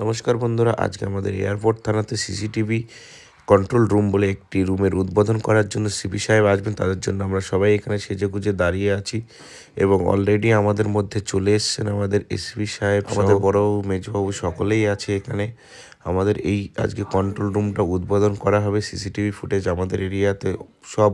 নমস্কার বন্ধুরা আজকে আমাদের এয়ারপোর্ট থানাতে সিসিটিভি কন্ট্রোল রুম বলে একটি রুমের উদ্বোধন করার জন্য সিপি সাহেব আসবেন। তাদের জন্য আমরা সবাই এখানে সেজে গুজে দাঁড়িয়ে আছি এবং অলরেডি আমাদের মধ্যে চলে এসছেন আমাদের এসপি সাহেব আমাদের বড় মেজবাবু সকলেই আছে এখানে। আমাদের এই আজকে কন্ট্রোল রুমটা উদ্বোধন করা হবে সিসিটিভি ফুটেজ আমাদের এরিয়াতে। সব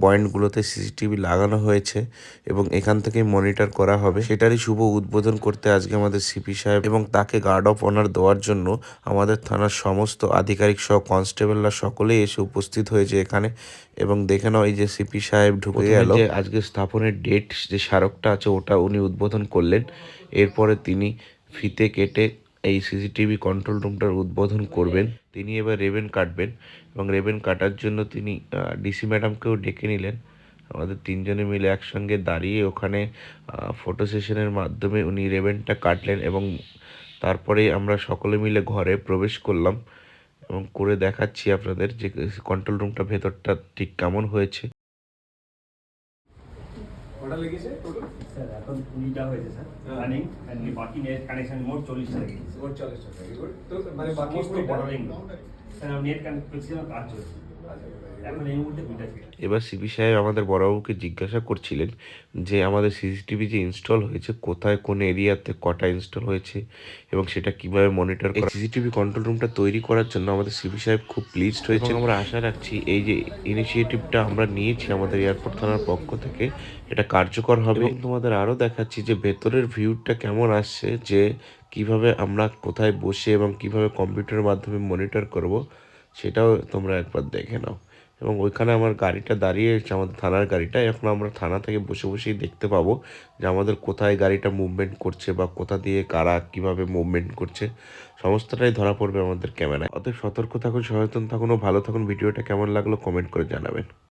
পয়েন্টগুলোতে সিসিটিভি লাগানো হয়েছে এবং এখান থেকেই মনিটর করা হবে। সেটারই শুভ উদ্বোধন করতে আজকে আমাদের সিপি সাহেব এবং তাকে গার্ড অফ অনার দেওয়ার জন্য আমাদের থানার সমস্ত আধিকারিক সহ কনস্টেবলরা সকলেই এসে উপস্থিত হয়েছে এখানে এবং দেখে নাও এই যে সিপি সাহেব ঢুকে গেল। আজকে স্থাপনের ডেট যে স্মারকটা আছে ওটা উনি উদ্বোধন করলেন। এরপরে তিনি ফিতে কেটে এই সিসিটিভি কন্ট্রোল রুমটার উদ্বোধন করবেন। তিনি এবার রেবেন কাটবেন এবং রেবেন কাটার জন্য তিনি ডিসি ম্যাডামকেও ডেকে নিলেন। আমাদের তিনজনে মিলে একসঙ্গে দাঁড়িয়ে ওখানে ফটো সেশনের মাধ্যমে উনি রেবেনটা কাটলেন এবং তারপরে আমরা সকলে মিলে ঘরে প্রবেশ করলাম এবং করে দেখাচ্ছি আপনাদের যে কন্ট্রোল রুমটা ভেতরটা ঠিক কেমন হয়েছে। কটা লেগেছে টোটাল স্যার এখন কুড়িটা হয়েছে স্যার। রানিং রানিং বাকি নেট কানেকশন মোট চল্লিশটা লেগেছে। মোট চল্লিশ টাকা ভেরি গুড তো মানে বাকি বর্ডারিং স্যার নেট কানেকশন কাজ চলছে এবার সিপি সাহেব আমাদের বড়বাবুকে জিজ্ঞাসা করছিলেন যে আমাদের সিসিটিভি যে ইনস্টল হয়েছে কোথায় কোন এরিয়াতে কটা ইনস্টল হয়েছে এবং সেটা কীভাবে মনিটর করা সিসিটিভি কন্ট্রোল রুমটা তৈরি করার জন্য আমাদের সিপি সাহেব খুব প্লিজড হয়েছে আমরা আশা রাখছি এই যে ইনিশিয়েটিভটা আমরা নিয়েছি আমাদের এয়ারপোর্ট থানার পক্ষ থেকে এটা কার্যকর হবে। এবং তোমাদের আরও দেখাচ্ছি যে ভেতরের ভিউটা কেমন আসছে যে কীভাবে আমরা কোথায় বসে এবং কীভাবে কম্পিউটারের মাধ্যমে মনিটর করব। সেটাও তোমরা একবার দেখে নাও। এবং ওইখানে আমার গাড়িটা দাঁড়িয়ে আমাদের থানার গাড়িটা। এখন আমরা থানা থেকে বসে বসেই দেখতে পাবো যে আমাদের কোথায় গাড়িটা মুভমেন্ট করছে বা কোথা দিয়ে কারা কীভাবে মুভমেন্ট করছে। সমস্তটাই ধরা পড়বে আমাদের ক্যামেরায়। অতএব সতর্ক থাকুন, সচেতন থাকুন ও ভালো থাকুন। ভিডিওটা কেমন লাগল কমেন্ট করে জানাবেন।